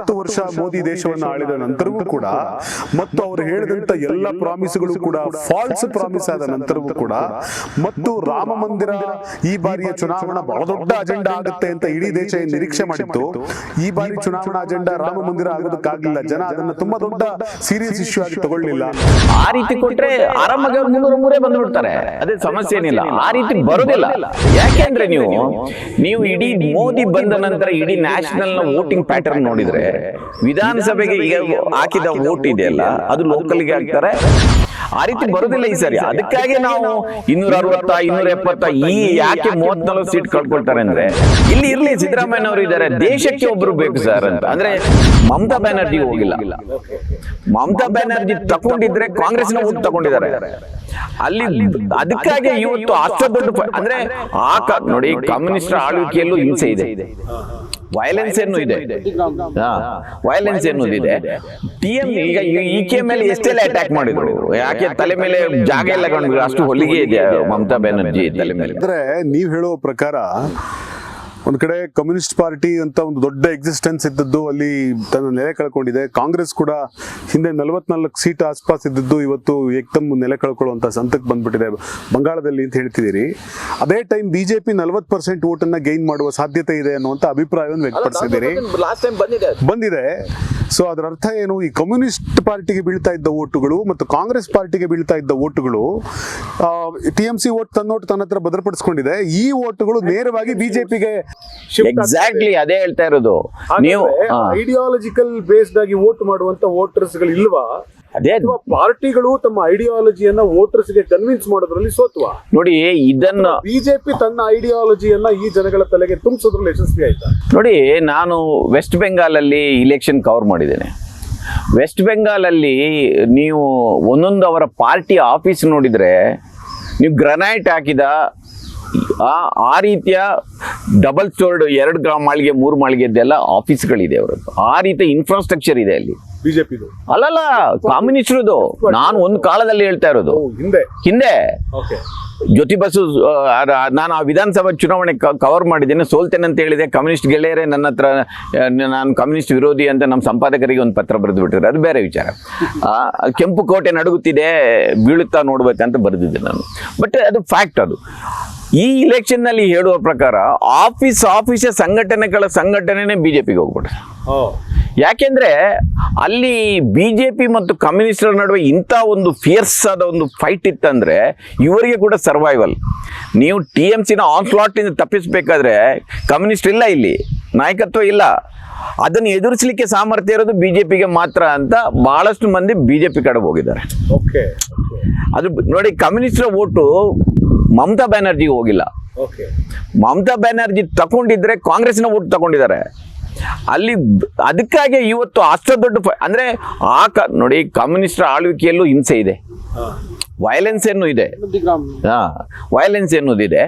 ಹತ್ತು ವರ್ಷ ಮೋದಿ ದೇಶವನ್ನು ಆಳಿದ ನಂತರವೂ ಕೂಡ ಮತ್ತು ಅವರು ಹೇಳಿದಂತ ಎಲ್ಲ ಪ್ರಾಮಿಸ್ಗಳು ಕೂಡ ಫಾಲ್ಸ್ ಪ್ರಾಮಿಸ್ ಆದ ನಂತರವೂ ಕೂಡ ಮತ್ತು ರಾಮ ಮಂದಿರ ಈ ಬಾರಿಯ ಚುನಾವಣಾ ಬಹಳ ದೊಡ್ಡ ಅಜೆಂಡಾ ಆಗುತ್ತೆ ಅಂತ ಇಡೀ ದೇಶ ನಿರೀಕ್ಷೆ ಮಾಡಿತ್ತು? ಈ ಬಾರಿ ಚುನಾವಣಾ ಅಜೆಂಡಾ ರಾಮ ಮಂದಿರ ಆಗೋದಕ್ಕಾಗಲಿಲ್ಲ ಜನ ಅದನ್ನ ತುಂಬಾ ದೊಡ್ಡ ಸೀರಿಯಸ್ ಇಶ್ಯೂ ಆಗಿ ತಗೊಳ್ಳಿಲ್ಲ. ಆ ರೀತಿ ಕೊಟ್ರೆ ಆರಾಮಾಗಿ ಮೂರೇ ಬಂದ್ಬಿಡ್ತಾರೆ. ಅದೇ ಸಮಸ್ಯೆ ಏನಿಲ್ಲ. ಆ ರೀತಿ ಬರೋದಿಲ್ಲ. ಯಾಕೆಂದ್ರೆ ನೀವು ನೀವು ಇಡೀ ಮೋದಿ ಬಂದ ನಂತರ ಇಡೀ ನ್ಯಾಷನಲ್ನ ವೋಟಿಂಗ್ ಪ್ಯಾಟರ್ನ್ ನೋಡಿದ್ರೆ ವಿಧಾನಸಭೆಗೆ ಈಗ ಹಾಕಿದ ವೋಟ್ ಇದೆಯಲ್ಲ ಅದು ಲೋಕಲ್ಗೆ ಹಾಕ್ತಾರೆ. ಆ ರೀತಿ ಬರೋದಿಲ್ಲ ಈ ಸರಿ. ಅದಕ್ಕಾಗಿ ನಾವು ಇನ್ನೂರ ಅರವತ್ತ ಇನ್ನೂರ ಎಪ್ಪತ್ತ ಈ ಯಾಕೆ ಮೂವತ್ನಾಲ್ಕು ಸೀಟ್ ಕಳ್ಕೊಳ್ತಾರೆ ಅಂದ್ರೆ ಇಲ್ಲಿ ಇರ್ಲಿ ಸಿದ್ದರಾಮಯ್ಯ ಅವರು ಇದ್ದಾರೆ. ದೇಶಕ್ಕೆ ಒಬ್ರು ಬೇಕು ಸರ್ ಅಂತ. ಅಂದ್ರೆ ಮಮತಾ ಬ್ಯಾನರ್ಜಿ ಹೋಗಿಲ್ಲ. ಮಮತಾ ಬ್ಯಾನರ್ಜಿ ತಕೊಂಡಿದ್ರೆ ಕಾಂಗ್ರೆಸ್ನ ಓಟ್ ತಗೊಂಡಿದ್ದಾರೆ ಅಲ್ಲಿ ಅದಕ್ಕಾಗಿ ಇವತ್ತು ಅಷ್ಟು ದೊಡ್ಡ ಅಂದ್ರೆ ಆ ನೋಡಿ ಕಮ್ಯುನಿಸ್ಟ್ ಆಳ್ವಿಕೆಯಲ್ಲೂ ಹಿಂಸೆ ಇದೆ. ವೈಲೆನ್ಸ್ ಏನು ಇದೆ ವೈಲೆನ್ಸ್ ಏನೂ ಇದೆ ಟಿ ಎಂ ಈಗ ಈ ಕೆ ಮೇಲೆ ಎಷ್ಟೆಲ್ಲ ಅಟ್ಯಾಕ್ ಮಾಡಿದ್ರು. ಯಾಕೆ ತಲೆ ಮೇಲೆ ಜಾಗ ಎಲ್ಲ ಕಂಡು ಅಷ್ಟು ಹೊಲಿಗೆ ಇದೆ. ಮಮತಾ ಬ್ಯಾನರ್ಜಿ ತಲೆ ಮೇಲೆ? ಅಂದ್ರೆ ನೀವು ಹೇಳುವ ಪ್ರಕಾರ ಒಂದ್ ಕಡೆ ಕಮ್ಯುನಿಸ್ಟ್ ಪಾರ್ಟಿ ಅಂತ ಒಂದು ದೊಡ್ಡ ಎಕ್ಸಿಸ್ಟೆನ್ಸ್ ಇದ್ದದ್ದು ಅಲ್ಲಿ ತನ್ನ ನೆಲೆ ಕಳ್ಕೊಂಡಿದೆ. ಕಾಂಗ್ರೆಸ್ ಕೂಡ ಹಿಂದೆ ನಲವತ್ನಾಲ್ಕು ಸೀಟ್ ಆಸ್ಪಾಸ್ ಇದ್ದದ್ದು ಇವತ್ತು ಏಕ್ದಮ್ ನೆಲೆ ಕಳ್ಕೊಳ್ಳುವಂತ ಸಂತಕ್ಕೆ ಬಂದ್ಬಿಟ್ಟಿದೆ. ಬಂಗಾಳದಲ್ಲಿ ಅಂತ ಹೇಳ್ತಿದ್ದೀರಿ. ಅದೇ ಟೈಮ್ ಬಿಜೆಪಿ ನಲವತ್ ಪರ್ಸೆಂಟ್ ಓಟನ್ನ ಗೈನ್ ಮಾಡುವ ಸಾಧ್ಯತೆ ಇದೆ ಅನ್ನುವಂತ ಅಭಿಪ್ರಾಯವನ್ನು ವ್ಯಕ್ತಪಡಿಸಿದ್ದೀರಿ. ಬಂದಿದೆ. ಸೊ ಅದರ ಅರ್ಥ ಏನು? ಈ ಕಮ್ಯುನಿಸ್ಟ್ ಪಾರ್ಟಿಗೆ ಬೀಳ್ತಾ ಇದ್ದ ಓಟುಗಳು ಮತ್ತು ಕಾಂಗ್ರೆಸ್ ಪಾರ್ಟಿಗೆ ಬೀಳ್ತಾ ಇದ್ದ ಓಟುಗಳು ಟಿ ಎಂ ಸಿ ಓಟ್ ತನ್ನೋಟು ತನ್ನ ಹತ್ರ ಭದ್ರಪಡಿಸ್ಕೊಂಡಿದೆ. ಈ ಓಟುಗಳು ನೇರವಾಗಿ ಬಿಜೆಪಿಗೆ ಎಕ್ಸಾಕ್ಟ್ಲಿ ಅದೇ ಹೇಳ್ತಾ ಇರೋದು. ನೀವು ಐಡಿಯಾಲಜಿಕಲ್ ಬೇಸ್ಡ್ ಆಗಿ ವೋಟ್ ಮಾಡುವಂತ ವೋಟರ್ಸ್ಗಳು ಇಲ್ವಾ ಅದೇ ಪಾರ್ಟಿಗಳು ತಮ್ಮ ಐಡಿಯಾಲಜಿಯನ್ನ ವೋಟರ್ಸ್ಗೆ ಕನ್ವಿನ್ಸ್ ಮಾಡೋದ್ರಲ್ಲಿ ಸೋತ್ವ? ನೋಡಿ ಇದನ್ನ ಬಿಜೆಪಿ ತನ್ನ ಐಡಿಯಾಲಜಿಯನ್ನ ಈ ಜನಗಳ ತಲೆಗೆ ತುಂಬಿಸೋದ್ರಲ್ಲಿ ಯಶಸ್ವಿ ಆಯ್ತಾ? ನೋಡಿ ನಾನು ವೆಸ್ಟ್ ಬೆಂಗಾಲ್ ಅಲ್ಲಿ ಇಲೆಕ್ಷನ್ ಕವರ್ ಮಾಡಿದ್ದೇನೆ. ವೆಸ್ಟ್ ಬೆಂಗಾಲ್ ಅಲ್ಲಿ ನೀವು ಒಂದೊಂದು ಅವರ ಪಾರ್ಟಿ ಆಫೀಸ್ ನೋಡಿದ್ರೆ ನೀವು ಗ್ರನೈಟ್ ಹಾಕಿದ ಆ ಆ ರೀತಿಯ ಡಬಲ್ ಸ್ಟೋರ್ಡ್ ಎರಡು ಗ್ರಾಮ್ ಮಾಳಿಗೆ ಮೂರು ಮಾಳಿಗೆದ್ದೆಲ್ಲ ಆಫೀಸ್ಗಳಿದೆ ಅವರದ್ದು. ಆ ರೀತಿಯ ಇನ್ಫ್ರಾಸ್ಟ್ರಕ್ಚರ್ ಇದೆ ಅಲ್ಲಿ. ಬಿಜೆಪಿದು. ಅಲ್ಲಲ್ಲ ಕಾಮ್ಯುನಿಸ್ಟ್ರದು ನಾನು ಒಂದು ಕಾಲದಲ್ಲಿ ಹೇಳ್ತಾ ಇರೋದು. ಹಿಂದೆ ಹಿಂದೆ. ಜ್ಯೋತಿ ಬಸು ಆ, ಆ, ನಾನು ಆ ವಿಧಾನಸಭಾ ಚುನಾವಣೆ ಕವರ್ ಮಾಡಿದ್ದೇನೆ. ಸೋಲ್ತೇನೆ ಅಂತ ಹೇಳಿದೆ. ಕಮ್ಯುನಿಸ್ಟ್ ಗೆಳೆಯರೇ ನನ್ನ ಹತ್ರ ನಾನು ಕಮ್ಯುನಿಸ್ಟ್ ವಿರೋಧಿ ಅಂತ ನಮ್ಮ ಸಂಪಾದಕರಿಗೆ ಒಂದು ಪತ್ರ ಬರೆದು ಬಿಟ್ಟಿದ್ದಾರೆ. ಅದು ಬೇರೆ ವಿಚಾರ. ಕೆಂಪು ಕೋಟೆ ನಡುಗುತ್ತಿದೆ ಬೀಳುತ್ತಾ ನೋಡ್ಬೇಕಂತ ಬರೆದಿದ್ದೆ ನಾನು. ಬಟ್ ಅದು ಫ್ಯಾಕ್ಟ್ ಅದು. ಈ ಇಲೆಕ್ಷನ್ನಲ್ಲಿ ಹೇಳುವ ಪ್ರಕಾರ ಆಫೀಸ್ ಆಫೀಸ ಸಂಘಟನೆಗಳ ಸಂಘಟನೆನೇ ಬಿ ಜೆ ಪಿಗೆ ಯಾಕೆಂದ್ರೆ ಅಲ್ಲಿ ಬಿ ಜೆ ಪಿ ಮತ್ತು ಕಮ್ಯುನಿಸ್ಟರ ನಡುವೆ ಇಂಥ ಒಂದು ಫಿಯರ್ಸ್ ಆದ ಒಂದು ಫೈಟ್ ಇತ್ತಂದ್ರೆ ಇವರಿಗೆ ಕೂಡ ಸರ್ವೈವಲ್ ನೀವು ಟಿ ಎಂ ಸಿನ ಆನ್ಸ್ಲಾಟಿಂದ ತಪ್ಪಿಸಬೇಕಾದ್ರೆ ಕಮ್ಯುನಿಸ್ಟ್ ಇಲ್ಲ ಇಲ್ಲಿ ನಾಯಕತ್ವ ಇಲ್ಲ. ಅದನ್ನು ಎದುರಿಸಲಿಕ್ಕೆ ಸಾಮರ್ಥ್ಯ ಇರೋದು ಬಿ ಜೆ ಪಿಗೆ ಮಾತ್ರ ಅಂತ ಬಹಳಷ್ಟು ಮಂದಿ ಬಿ ಜೆ ಪಿ ಕಡೆ ಹೋಗಿದ್ದಾರೆ. ಓಕೆ ಅದು ನೋಡಿ ಕಮ್ಯುನಿಸ್ಟರ ಓಟು ಮಮತಾ ಬ್ಯಾನರ್ಜಿಗೆ ಹೋಗಿಲ್ಲ. ಓಕೆ ಮಮತಾ ಬ್ಯಾನರ್ಜಿ ತಗೊಂಡಿದ್ರೆ ಕಾಂಗ್ರೆಸ್ನ ಓಟ್ ತಗೊಂಡಿದ್ದಾರೆ. ಅಲ್ಲಿ ಅದಕ್ಕಾಗಿ ಇವತ್ತು ಅಷ್ಟು ದೊಡ್ಡ ಅಂದ್ರೆ ಆ ನೋಡಿ ಕಮ್ಯುನಿಸ್ಟರ ಆಳ್ವಿಕೆಯಲ್ಲೂ ಹಿಂಸೆ ಇದೆ. ವೈಲೆನ್ಸ್ ಏನು ಇದೆ ಹಾ ವೈಲೆನ್ಸ್ ಎನ್ನುವುದಿದೆ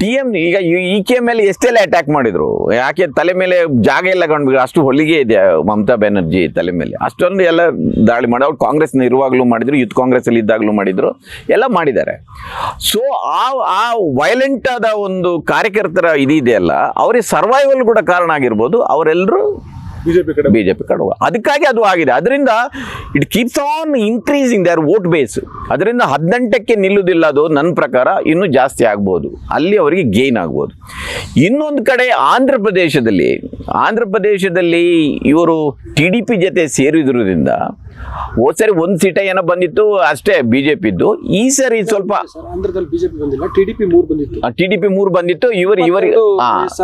ಟಿ ಎಂ ಈಗ ಈ ಕೆ ಮೇಲೆ ಎಷ್ಟೆಲ್ಲ ಅಟ್ಯಾಕ್ ಮಾಡಿದ್ರು ಯಾಕೆ ತಲೆ ಮೇಲೆ ಜಾಗ ಎಲ್ಲ ಕಂಡು ಅಷ್ಟು ಹೊಲಿಗೆ ಇದೆ ಮಮತಾ ಬ್ಯಾನರ್ಜಿ ತಲೆ ಮೇಲೆ. ಅಷ್ಟೊಂದು ಎಲ್ಲ ದಾಳಿ ಮಾಡಿ ಅವ್ರು ಕಾಂಗ್ರೆಸ್ನ ಇರುವಾಗಲೂ ಮಾಡಿದ್ರು ಯೂತ್ ಕಾಂಗ್ರೆಸ್ ಅಲ್ಲಿ ಇದ್ದಾಗಲೂ ಮಾಡಿದ್ರು ಎಲ್ಲ ಮಾಡಿದ್ದಾರೆ. ಸೊ ಆ ಆ ವೈಲೆಂಟ್ ಆದ ಒಂದು ಕಾರ್ಯಕರ್ತರ ಇದಿದೆಯಲ್ಲ ಅವರಿಗೆ ಸರ್ವೈವಲ್ ಕೂಡ ಕಾರಣ ಆಗಿರ್ಬೋದು ಅವರೆಲ್ಲರೂ ಬಿಜೆಪಿ ಕಡೆ ಬಿಜೆಪಿ ಕಡುವ ಅದಕ್ಕಾಗಿ ಅದು ಆಗಿದೆ. ಅದರಿಂದ it keeps on increasing their vote base ಅದರಿಂದ ಹದಿನೆಂಟಕ್ಕೆ ನಿಲ್ಲುವುದಿಲ್ಲ ಅದು ನನ್ನ ಪ್ರಕಾರ. ಇನ್ನೂ ಜಾಸ್ತಿ ಆಗ್ಬೋದು. ಅಲ್ಲಿ ಅವರಿಗೆ ಗೇನ್ ಆಗ್ಬೋದು. ಇನ್ನೊಂದು ಕಡೆ ಆಂಧ್ರ ಪ್ರದೇಶದಲ್ಲಿ ಆಂಧ್ರ ಪ್ರದೇಶದಲ್ಲಿ ಇವರು ಟಿ ಡಿ ಪಿ ಜೊತೆ ಸೇರಿದ್ರಿಂದ ಹೋದ್ ಸರಿ ಒಂದು ಸೀಟ ಏನೋ ಬಂದಿತ್ತು ಅಷ್ಟೇ ಬಿ ಜೆ ಪಿದ್ದು ಈ ಸರಿ ಸ್ವಲ್ಪ ಆಂಧ್ರದಲ್ಲಿ ಬಿಜೆಪಿ ಬಂದಿಲ್ಲ ಟಿಡಿಪಿ ಮೂರ್ ಬಂದಿತ್ತು. ಟಿ ಡಿ ಪಿ ಮೂರು ಬಂದಿತ್ತು ಇವರು ಇವರಿಗೆ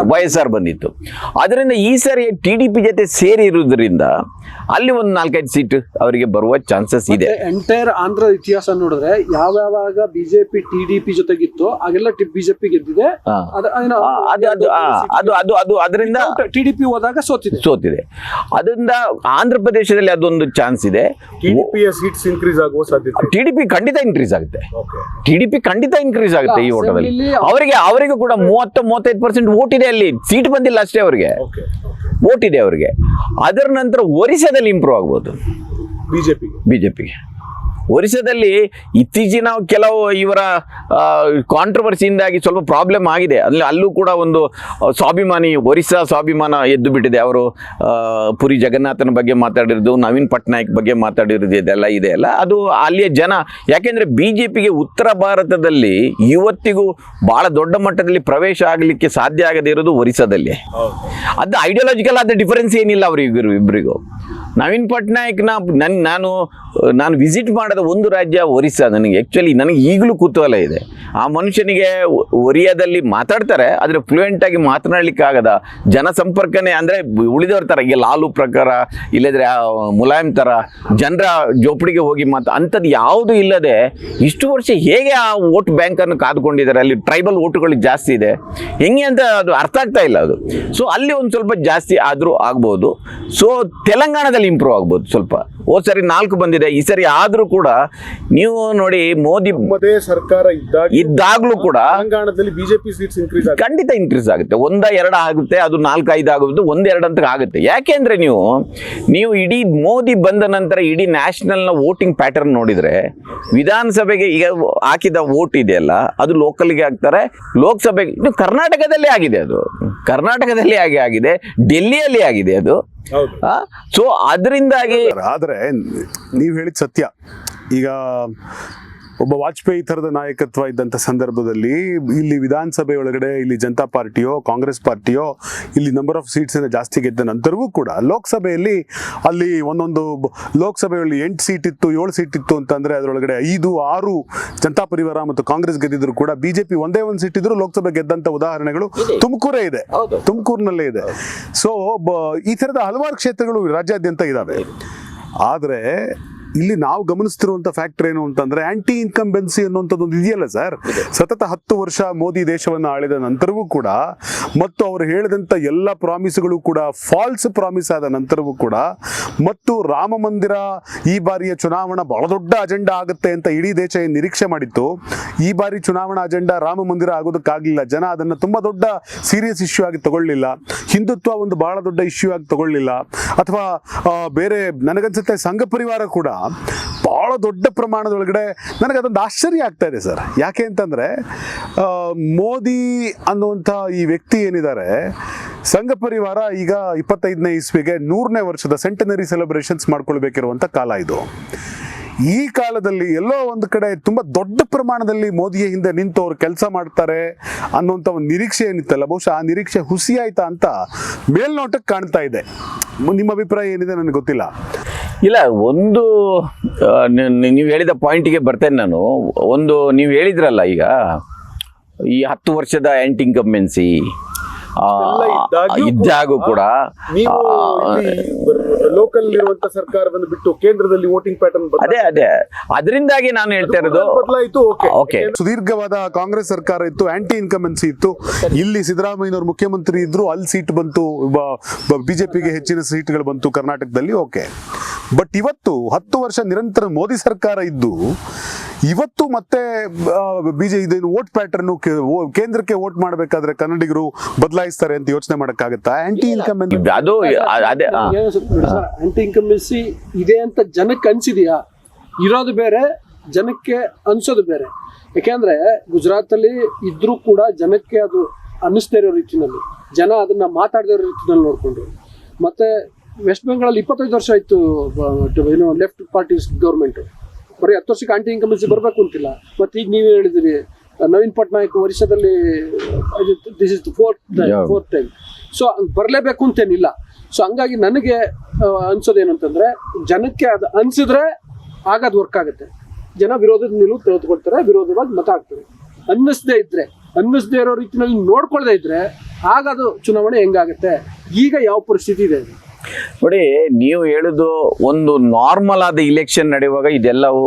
ವೈಎಸ್ಆರ್ ಬಂದಿತ್ತು. ಅದರಿಂದ ಈ ಸರಿ ಟಿ ಡಿ ಪಿ ಜೊತೆ ಸೇರಿರುವುದರಿಂದ ಅಲ್ಲಿ ಒಂದು ನಾಲ್ಕೈದು ಸೀಟ್ ಅವರಿಗೆ ಬರುವ ಚಾನ್ಸಸ್ ಇದೆ. ಎಂಟೈರ್ ಆಂಧ್ರ ಇತಿಹಾಸ ನೋಡಿದ್ರೆ ಯಾವ್ಯಾವಾಗ ಬಿಜೆಪಿ ಟಿಡಿಪಿ ಜೊತೆಗಿತ್ತು ಆಗೆಲ್ಲ ಬಿಜೆಪಿ ಗೆದ್ದಿದೆ. ಅದ- ಅದು ಅದು ಅದು ಅದು ಅದು ಅದರಿಂದ ಟಿಡಿಪಿ ಹೋದಾಗ ಸೋತಿದೆ. ಸೋತಿದೆ. ಅದರಿಂದ ಆಂಧ್ರ ಪ್ರದೇಶದಲ್ಲಿ ಅದೊಂದು ಚಾನ್ಸ್ ಇದೆ. ಸೀಟ್ಸ್ ಇನ್ಕ್ರೀಸ್ ಆಗುವ ಸಾಧ್ಯತೆ ಟಿಡಿಪಿ ಡಿ ಪಿ ಖಂಡಿತ ಇನ್ಕ್ರೀಸ್ ಆಗುತ್ತೆ. ಟಿಡಿಪಿ ಟಿ ಡಿ ಪಿ ಖಂಡಿತ ಇನ್ಕ್ರೀಸ್ ಆಗುತ್ತೆ ಈ ಓಟದಲ್ಲಿ. ಅವರಿಗೆ ಅವರಿಗೂ ಕೂಡ ಮೂವತ್ತು ಮೂವತ್ತೈದು ಪರ್ಸೆಂಟ್ ವೋಟ್ ಇದೆ ಅಲ್ಲಿ. ಸೀಟ್ ಬಂದಿಲ್ಲ ಅಷ್ಟೇ ಅವರಿಗೆ. ಓಕೆ ವೋಟ್ ಇದೆ ಅವರಿಗೆ. ಅದರ ನಂತರ ಒರಿಸ್ಸಾದಲ್ಲಿ ಇಂಪ್ರೂವ್ ಆಗ್ಬೋದು. ಬಿಜೆಪಿ ಬಿಜೆಪಿಗೆ ಒರಿಸ್ಸಾದಲ್ಲಿ ಇತ್ತೀಚಿನ ಕೆಲವು ಇವರ ಕಾಂಟ್ರವರ್ಸಿಯಿಂದಾಗಿ ಸ್ವಲ್ಪ ಪ್ರಾಬ್ಲಮ್ ಆಗಿದೆ. ಅಲ್ಲಿ ಅಲ್ಲೂ ಕೂಡ ಒಂದು ಸ್ವಾಭಿಮಾನಿ ಒರಿಸ್ಸಾ ಸ್ವಾಭಿಮಾನ ಎದ್ದು ಬಿಟ್ಟಿದೆ. ಅವರು ಪುರಿ ಜಗನ್ನಾಥನ ಬಗ್ಗೆ ಮಾತಾಡಿರೋದು ನವೀನ್ ಪಟ್ನಾಯಕ್ ಬಗ್ಗೆ ಮಾತಾಡಿರೋದು ಇದೆಲ್ಲ ಇದೆ ಅಲ್ಲ. ಅದು ಅಲ್ಲಿಯ ಜನ. ಯಾಕೆಂದರೆ ಬಿ ಜೆ ಪಿಗೆ ಉತ್ತರ ಭಾರತದಲ್ಲಿ ಇವತ್ತಿಗೂ ಭಾಳ ದೊಡ್ಡ ಮಟ್ಟದಲ್ಲಿ ಪ್ರವೇಶ ಆಗಲಿಕ್ಕೆ ಸಾಧ್ಯ ಆಗದೇ ಇರೋದು ಒರಿಸ್ಸಾದಲ್ಲಿ. ಅದು ಐಡಿಯಾಲಜಿಕಲ್ ಆದ ಡಿಫರೆನ್ಸ್ ಏನಿಲ್ಲ ಅವರು ಇಬ್ಬರಿಗೂ ನವೀನ್ ಪಟ್ನಾಯಕ್ನ ನನ್ ನಾನು ನಾನು ವಿಸಿಟ್ ಮಾಡದ ಒಂದು ರಾಜ್ಯ ಒರಿಸ್ಸಾ. ನನಗೆ ಆ್ಯಕ್ಚುಲಿ ನನಗೆ ಈಗಲೂ ಕುತೂಹಲ ಇದೆ. ಆ ಮನುಷ್ಯನಿಗೆ ಒರಿಯಾದಲ್ಲಿ ಮಾತಾಡ್ತಾರೆ, ಆದರೆ ಫ್ಲೂಯೆಂಟ್ ಆಗಿ ಮಾತನಾಡ್ಲಿಕ್ಕೆ ಆಗದ ಜನಸಂಪರ್ಕನೇ ಅಂದರೆ ಉಳಿದವ್ರ ಥರ ಈಗ ಲಾಲು ಪ್ರಕಾರ, ಇಲ್ಲದ್ರೆ ಮುಲಾಯಂ ಥರ ಜನರ ಜೋಪಡಿಗೆ ಹೋಗಿ ಮಾತು ಅಂಥದ್ದು ಯಾವುದು ಇಲ್ಲದೆ ಇಷ್ಟು ವರ್ಷ ಹೇಗೆ ಆ ವೋಟ್ ಬ್ಯಾಂಕನ್ನು ಕಾದುಕೊಂಡಿದ್ದಾರೆ? ಅಲ್ಲಿ ಟ್ರೈಬಲ್ ಓಟುಗಳು ಜಾಸ್ತಿ ಇದೆ. ಹೆಂಗೆ ಅಂತ ಅದು ಅರ್ಥ ಆಗ್ತಾ ಇಲ್ಲ ಅದು. ಸೊ ಅಲ್ಲಿ ಒಂದು ಸ್ವಲ್ಪ ಜಾಸ್ತಿ ಆದರೂ ಆಗ್ಬೋದು. ಸೊ ತೆಲಂಗಾಣದಲ್ಲಿ ಇಂಪ್ರೂವ್ ಆಗ್ಬೋದು ಸ್ವಲ್ಪ. ಹೋದ್ ಸರಿ ನಾಲ್ಕು ಬಂದಿದೆ. ಈ ಸರಿ ಆದರೂ ಕೂಡ ನೀವು ನೋಡಿ ಮೋದಿ ಸರ್ಕಾರ ಇದ್ದಾಗ ಇದ್ದಾಗಲೂ ಕೂಡ ತೆಲಂಗಾಣದಲ್ಲಿ ಬಿಜೆಪಿ ಸೀಟ್ಸ್ ಇನ್ಕ್ರೀಸ್ ಖಂಡಿತ ಇನ್ಕ್ರೀಸ್ ಆಗುತ್ತೆ. ಒಂದ ಎರಡು ಆಗುತ್ತೆ ಅದು ನಾಲ್ಕು ಐದು ಆಗುತ್ತೆ ಒಂದೆರಡು ಎರಡು ಅಂತ ಆಗುತ್ತೆ. ಯಾಕೆಂದ್ರೆ ನೀವು ನೀವು ಇಡೀ ಮೋದಿ ಬಂದ ನಂತರ ಇಡೀ ನ್ಯಾಷನಲ್ನ ವೋಟಿಂಗ್ ಪ್ಯಾಟರ್ನ್ ನೋಡಿದ್ರೆ ವಿಧಾನಸಭೆಗೆ ಈಗ ಹಾಕಿದ ವೋಟ್ ಇದೆಯಲ್ಲ ಅದು ಲೋಕಲ್ಗೆ ಹಾಕ್ತಾರೆ ಲೋಕಸಭೆಗೆ ಇನ್ನು ಕರ್ನಾಟಕದಲ್ಲೇ ಆಗಿದೆ ಅದು. ಕರ್ನಾಟಕದಲ್ಲಿ ಆಗಿ ಆಗಿದೆ ಡೆಲ್ಲಿಯಲ್ಲಿ ಆಗಿದೆ ಅದು. ಹೌದು. ಸೊ ಅದರಿಂದಾಗಿ ಆದರೆ ನೀವು ಹೇಳಿದ ಸತ್ಯ. ಈಗ ಒಬ್ಬ ವಾಜಪೇಯಿ ಥರದ ನಾಯಕತ್ವ ಇದ್ದಂಥ ಸಂದರ್ಭದಲ್ಲಿ ಇಲ್ಲಿ ವಿಧಾನಸಭೆ ಒಳಗಡೆ ಇಲ್ಲಿ ಜನತಾ ಪಾರ್ಟಿಯೋ ಕಾಂಗ್ರೆಸ್ ಪಾರ್ಟಿಯೋ ಇಲ್ಲಿ ನಂಬರ್ ಆಫ್ ಸೀಟ್ಸನ್ನು ಜಾಸ್ತಿ ಗೆದ್ದ ನಂತರವೂ ಕೂಡ ಲೋಕಸಭೆಯಲ್ಲಿ ಅಲ್ಲಿ ಒಂದೊಂದು ಲೋಕಸಭೆಯಲ್ಲಿ ಎಂಟು ಸೀಟ್ ಇತ್ತು ಏಳು ಸೀಟ್ ಇತ್ತು ಅಂತಂದರೆ ಅದರೊಳಗಡೆ ಐದು ಆರು ಜನತಾ ಪರಿವಾರ ಮತ್ತು ಕಾಂಗ್ರೆಸ್ ಗೆದ್ದಿದ್ರು ಕೂಡ ಬಿಜೆಪಿ ಒಂದೇ ಒಂದು ಸೀಟ್ ಇದ್ರು ಲೋಕಸಭೆ ಗೆದ್ದಂಥ ಉದಾಹರಣೆಗಳು ತುಮಕೂರೇ ಇದೆ. ತುಮಕೂರಿನಲ್ಲೇ ಇದೆ. ಸೊ ಈ ಥರದ ಹಲವಾರು ಕ್ಷೇತ್ರಗಳು ರಾಜ್ಯಾದ್ಯಂತ ಇದ್ದಾವೆ ಆದರೆ ಇಲ್ಲಿ ನಾವು ಗಮನಿಸ್ತಿರುವಂತ ಫ್ಯಾಕ್ಟರ್ ಏನು ಅಂತಂದ್ರೆ ಆಂಟಿ ಇನ್ಕಂಬೆನ್ಸಿ ಅನ್ನುವಂಥದ್ದು ಒಂದು ಇದೆಯಲ್ಲ ಸರ್ ಸತತ ಹತ್ತು ವರ್ಷ ಮೋದಿ ದೇಶವನ್ನು ಆಳಿದ ನಂತರವೂ ಕೂಡ ಮತ್ತು ಅವರು ಹೇಳಿದಂತ ಎಲ್ಲ ಪ್ರಾಮಿಸ್ಗಳು ಕೂಡ ಫಾಲ್ಸ್ ಪ್ರಾಮಿಸ್ ಆದ ನಂತರವೂ ಕೂಡ ಮತ್ತು ರಾಮ ಮಂದಿರ ಈ ಬಾರಿಯ ಚುನಾವಣಾ ಬಹಳ ದೊಡ್ಡ ಅಜೆಂಡಾ ಆಗುತ್ತೆ ಅಂತ ಇಡೀ ದೇಶ ಏನ್ ನಿರೀಕ್ಷೆ ಮಾಡಿತ್ತು. ಈ ಬಾರಿ ಚುನಾವಣಾ ಅಜೆಂಡಾ ರಾಮ ಮಂದಿರ ಆಗೋದಕ್ಕಾಗಲಿಲ್ಲ ಜನ ಅದನ್ನ ತುಂಬಾ ದೊಡ್ಡ ಸೀರಿಯಸ್ ಇಶ್ಯೂ ಆಗಿ ತಗೊಳ್ಳಿಲ್ಲ. ಹಿಂದುತ್ವ ಒಂದು ಬಹಳ ದೊಡ್ಡ ಇಶ್ಯೂ ಆಗಿ ತಗೊಳ್ಳಿಲ್ಲ. ಅಥವಾ ಬೇರೆ ನನಗನ್ಸುತ್ತೆ ಸಂಘ ಪರಿವಾರ ಕೂಡ ಬಹಳ ದೊಡ್ಡ ಪ್ರಮಾಣದೊಳಗಡೆ ನನಗೆ ಅದೊಂದು ಆಶ್ಚರ್ಯ ಆಗ್ತಾ ಇದೆ ಸರ್. ಯಾಕೆ ಅಂತಂದ್ರೆ ಮೋದಿ ಅನ್ನುವಂಥ ಈ ವ್ಯಕ್ತಿ ಏನಿದ್ದಾರೆ, ಸಂಘ ಪರಿವಾರ ಈಗ ಇಪ್ಪತ್ತೈದನೇ ಇಸ್ವಿಗೆ ನೂರನೇ ವರ್ಷದ ಸೆಂಟನರಿ ಸೆಲೆಬ್ರೇಷನ್ಸ್ ಮಾಡ್ಕೊಳ್ಬೇಕಿರುವಂಥ ಕಾಲ ಇದು. ಈ ಕಾಲದಲ್ಲಿ ಎಲ್ಲೋ ಒಂದು ಕಡೆ ತುಂಬಾ ದೊಡ್ಡ ಪ್ರಮಾಣದಲ್ಲಿ ಮೋದಿಯ ಹಿಂದೆ ನಿಂತು ಅವ್ರು ಕೆಲಸ ಮಾಡ್ತಾರೆ ಅನ್ನುವಂಥ ಒಂದು ನಿರೀಕ್ಷೆ ಏನಿತ್ತಲ್ಲ? ಬಹುಶಃ ಆ ನಿರೀಕ್ಷೆ ಹುಸಿಯಾಯ್ತಾ ಅಂತ ಮೇಲ್ನೋಟಕ್ಕೆ ಕಾಣ್ತಾ ಇದೆ. ನಿಮ್ಮ ಅಭಿಪ್ರಾಯ ಏನಿದೆ ನನಗೆ ಗೊತ್ತಿಲ್ಲ. ಇಲ್ಲ ಒಂದು ನೀವು ಹೇಳಿದ ಪಾಯಿಂಟಿಗೆ ಬರ್ತೇನೆ ನಾನು. ಒಂದು ನೀವು ಹೇಳಿದ್ರಲ್ಲ ಈಗ ಈ ಹತ್ತು ವರ್ಷದ ಆ್ಯಂಟಿ ಇನ್ಕಂಬೆನ್ಸಿ ಇದ್ದಾಗೂ ಕೂಡ ಲೋಕಲ್ ಇರುವಂತ ಸರ್ಕಾರವನ್ನು ಬಿಟ್ಟು ಕೇಂದ್ರದಲ್ಲಿ ವೋಟಿಂಗ್ ಪ್ಯಾಟರ್ನ್ ಅದೇ ಅದೇ. ಅದರಿಂದಾಗಿ ನಾನು ಹೇಳ್ತಾ ಇರೋದು ಬದಲಾಯಿತು ಓಕೆ ಓಕೆ ಸುದೀರ್ಘವಾದ ಕಾಂಗ್ರೆಸ್ ಸರ್ಕಾರ ಇತ್ತು ಆಂಟಿ ಇನ್ಕಮೆನ್ಸಿ ಇತ್ತು ಇಲ್ಲಿ ಸಿದ್ದರಾಮಯ್ಯನವರು ಮುಖ್ಯಮಂತ್ರಿ ಇದ್ರು ಅಲ್ಲಿ ಸೀಟ್ ಬಂತು ಬಿಜೆಪಿಗೆ ಹೆಚ್ಚಿನ ಸೀಟ್ಗಳು ಬಂತು ಕರ್ನಾಟಕದಲ್ಲಿ ಓಕೆ ಬಟ್ ಇವತ್ತು ಹತ್ತು ವರ್ಷ ನಿರಂತರ ಮೋದಿ ಸರ್ಕಾರ ಇದ್ದು ಇವತ್ತು ಮತ್ತೆ ಬಿಜೆ ಇದೇನು ವೋಟ್ ಪ್ಯಾಟರ್ನ್ ಕೇಂದ್ರಕ್ಕೆ ವೋಟ್ ಮಾಡಬೇಕಾದ್ರೆ ಕನ್ನಡಿಗರು ಬದಲಾಯಿಸ್ತಾರೆ ಅಂತ ಯೋಚನೆ ಮಾಡಕ್ಕಾಗತ್ತಾ ಆಂಟಿ ಇನ್ಕಮ್ ಅದು. ಆಂಟಿ ಇನ್ಕಂಬೆನ್ಸಿ ಇದೆ ಅಂತ ಜನಕ್ಕೆ ಅನ್ಸಿದೆಯಾ ಇರೋದು ಬೇರೆ ಜನಕ್ಕೆ ಅನ್ಸೋದು ಬೇರೆ ಯಾಕೆಂದ್ರೆ ಗುಜರಾತ್ ಅಲ್ಲಿ ಇದ್ರೂ ಕೂಡ ಜನಕ್ಕೆ ಅದು ಅನ್ನಿಸ್ತಾ ಇರೋ ರೀತಿನಲ್ಲಿ ಜನ ಅದನ್ನ ಮಾತಾಡದೇ ಇರೋ ರೀತಿನಲ್ಲಿ ನೋಡ್ಕೊಂಡ್ರು ಮತ್ತೆ ವೆಸ್ಟ್ ಬೆಂಗಾಳಲ್ಲಿ ಇಪ್ಪತ್ತೈದು ವರ್ಷ ಆಯ್ತು ಏನು ಲೆಫ್ಟ್ ಪಾರ್ಟೀಸ್ ಗೌರ್ಮೆಂಟ್ ಬರೀ ಹತ್ತು ವರ್ಷಕ್ಕೆ ಆಂಟಿ ಇನ್ಕಂಬೆನ್ಸಿ ಬರಬೇಕು ಅಂತಿಲ್ಲ. ಮತ್ತೆ ಈಗ ನೀವೇ ಹೇಳಿದಿರಿ ನವೀನ್ ಪಟ್ನಾಯಕ್ ವರ್ಷದಲ್ಲಿ this is fourth time fourth time so ಬರಲೇಬೇಕು ಅಂತೇನಿಲ್ಲ. ಸೊ ಹಂಗಾಗಿ ನನಗೆ ಅನ್ಸೋದೇನು ಅಂತಂದ್ರೆ ಜನಕ್ಕೆ ಅದು ಅನ್ಸಿದ್ರೆ ಆಗ ಅದು ವರ್ಕ್ ಆಗುತ್ತೆ. ಜನ ವಿರೋಧದ ನಿಲುವು ತೆಗೆದುಕೊಳ್ತಾರೆ ವಿರೋಧವಾಗಿ ಮತ ಹಾಕ್ತಾರೆ. ಅನ್ನಿಸ್ದೇ ಇದ್ದರೆ ಅನ್ನಿಸ್ದೇ ಇರೋ ರೀತಿಯಲ್ಲಿ ನೋಡ್ಕೊಳ್ದೇ ಇದ್ದರೆ ಆಗ ಅದು ಚುನಾವಣೆ ಹೆಂಗಾಗುತ್ತೆ? ಈಗ ಯಾವ ಪರಿಸ್ಥಿತಿ ಇದೆ? ನೋಡಿ ನೀವು ಹೇಳುದು ಒಂದು ನಾರ್ಮಲ್ ಆದ ಇಲೆಕ್ಷನ್ ನಡೆಯುವಾಗ ಇದೆಲ್ಲವೂ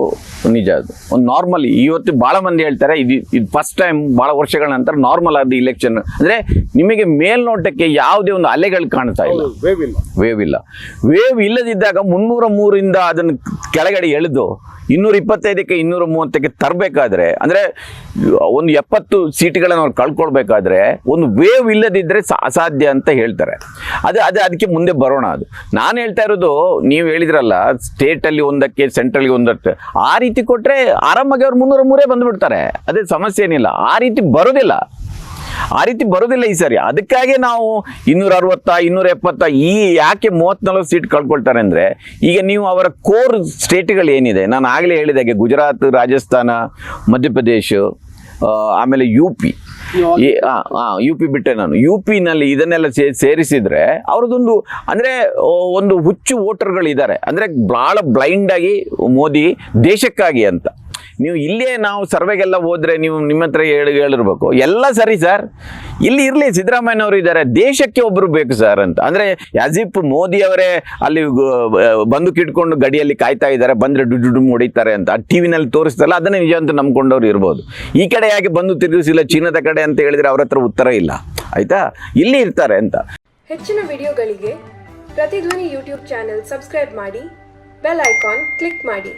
ನಿಜ ಅದು. ಒಂದು ನಾರ್ಮಲ್ ಇವತ್ತು ಬಹಳ ಮಂದಿ ಹೇಳ್ತಾರೆ ಇದು ಇದು ಫಸ್ಟ್ ಟೈಮ್ ಬಹಳ ವರ್ಷಗಳ ನಂತರ ನಾರ್ಮಲ್ ಆದ ಇಲೆಕ್ಷನ್ ಅಂದ್ರೆ ನಿಮಗೆ ಮೇಲ್ನೋಟಕ್ಕೆ ಯಾವುದೇ ಒಂದು ಅಲೆಗಳು ಕಾಣ್ತಾ ಇಲ್ಲ. ವೇವ್ ಇಲ್ಲ. ವೇವ್ ಇಲ್ಲ. ವೇವ್ ಇಲ್ಲದಿದ್ದಾಗ ಮುನ್ನೂರ ಮೂರಿಂದ ಅದನ್ನು ಕೆಳಗಡೆ ಎಳೆದು ಇನ್ನೂರ ಇಪ್ಪತ್ತೈದಕ್ಕೆ ಇನ್ನೂರ ಮೂವತ್ತಕ್ಕೆ ತರಬೇಕಾದ್ರೆ ಅಂದ್ರೆ ಒಂದು ಎಪ್ಪತ್ತು ಸೀಟ್ಗಳನ್ನು ಅವ್ರು ಕಳ್ಕೊಳ್ಬೇಕಾದ್ರೆ ಒಂದು ವೇವ್ ಇಲ್ಲದಿದ್ದರೆ ಸ- ಅಸಾಧ್ಯ ಅಂತ ಹೇಳ್ತಾರೆ. ಅದು ಅದೇ ಅದಕ್ಕೆ ಮುಂದೆ ಬರೋಣ ಅದು. ನಾನು ಹೇಳ್ತಾ ಇರೋದು, ನೀವು ಹೇಳಿದ್ರಲ್ಲ ಸ್ಟೇಟ್ ಅಲ್ಲಿ ಒಂದಕ್ಕೆ ಸೆಂಟ್ರಲ್ ಒಂದಕ್ಕೆ. ಆ ರೀತಿ ಕೊಟ್ಟರೆ ಆರಾಮಾಗಿ ಅವ್ರು ಮುನ್ನೂರ ಮೂರೇ ಬಂದ್ಬಿಡ್ತಾರೆ. ಅದೇ ಸಮಸ್ಯೆ ಏನಿಲ್ಲ. ಆ ರೀತಿ ಬರೋದಿಲ್ಲ. ಆ ರೀತಿ ಬರೋದಿಲ್ಲ ಈ ಸರಿ. ಅದಕ್ಕಾಗಿ ನಾವು ಇನ್ನೂರ ಅರವತ್ತ, ಇನ್ನೂರ ಎಪ್ಪತ್ತ, ಈ ಯಾಕೆ ಮೂವತ್ತ್ ನಲ್ವತ್ತು ಸೀಟ್ ಕಳ್ಕೊಳ್ತಾರೆ ಅಂದ್ರೆ, ಈಗ ನೀವು ಅವರ ಕೋರ್ ಸ್ಟೇಟ್ಗಳು ಏನಿದೆ? ನಾನು ಆಗಲೇ ಹೇಳಿದಾಗೆ ಗುಜರಾತ್, ರಾಜಸ್ಥಾನ, ಮಧ್ಯಪ್ರದೇಶ ಆಮೇಲೆ ಯು ಪಿ ಯು ಪಿ ಬಿಟ್ಟೆ ನಾನು. ಯು ಪಿನಲ್ಲಿ ಇದನ್ನೆಲ್ಲ ಸೇರಿಸಿದ್ರೆ ಅವ್ರದ್ದೊಂದು ಅಂದರೆ ಒಂದು ಹುಚ್ಚು ವೋಟರ್ಗಳಿದ್ದಾರೆ. ಅಂದರೆ ಬ್ಲೈಂಡ್ ಆಗಿ ಮೋದಿ ದೇಶಕ್ಕಾಗಿ ಅಂತ. ನೀವು ಇಲ್ಲೇ ನಾವು ಸರ್ವೆಗೆಲ್ಲ ಹೋದ್ರೆ ನೀವು ನಿಮ್ಮ ಹತ್ರ ಹೇಳಿ ಹೇಳಿರ್ಬೇಕು. ಎಲ್ಲ ಸರಿ ಸರ್. ಇಲ್ಲಿ ಇರಲಿ, ಸಿದ್ದರಾಮಯ್ಯನವರು ಇದ್ದಾರೆ. ದೇಶಕ್ಕೆ ಒಬ್ಬರು ಬೇಕು ಸರ್ ಅಂತ. ಅಂದರೆ ಯಾಜಿಪ್ ಮೋದಿ ಅವರೇ ಅಲ್ಲಿ ಬಂದು ಕಿಟ್ಕೊಂಡು ಗಡಿಯಲ್ಲಿ ಕಾಯ್ತಾ ಇದ್ದಾರೆ. ಬಂದರೆ ಡುಡ್ಡು ಡುಮ್ ಹೊಡಿತಾರೆ ಅಂತ. ಟಿ ವಿನಲ್ಲಿ ತೋರಿಸ್ತಾರಲ್ಲ, ಅದನ್ನೇ ನಿಜ ಅಂತ ನಂಬ್ಕೊಂಡವ್ರು ಇರ್ಬೋದು. ಈ ಕಡೆ ಯಾಕೆ ಬಂದು ತಿರುಗಿಸಿಲ್ಲ ಚೀನಾದ ಕಡೆ ಅಂತ ಹೇಳಿದರೆ ಅವ್ರ ಹತ್ರ ಉತ್ತರ ಇಲ್ಲ. ಆಯಿತಾ? ಇಲ್ಲಿ ಇರ್ತಾರೆ ಅಂತ. ಹೆಚ್ಚಿನ ವಿಡಿಯೋಗಳಿಗೆ ಪ್ರತಿಧ್ವನಿ ಯೂಟ್ಯೂಬ್ ಚಾನೆಲ್ ಸಬ್ಸ್ಕ್ರೈಬ್ ಮಾಡಿ, ಬೆಲ್ ಐಕಾನ್ ಕ್ಲಿಕ್ ಮಾಡಿ.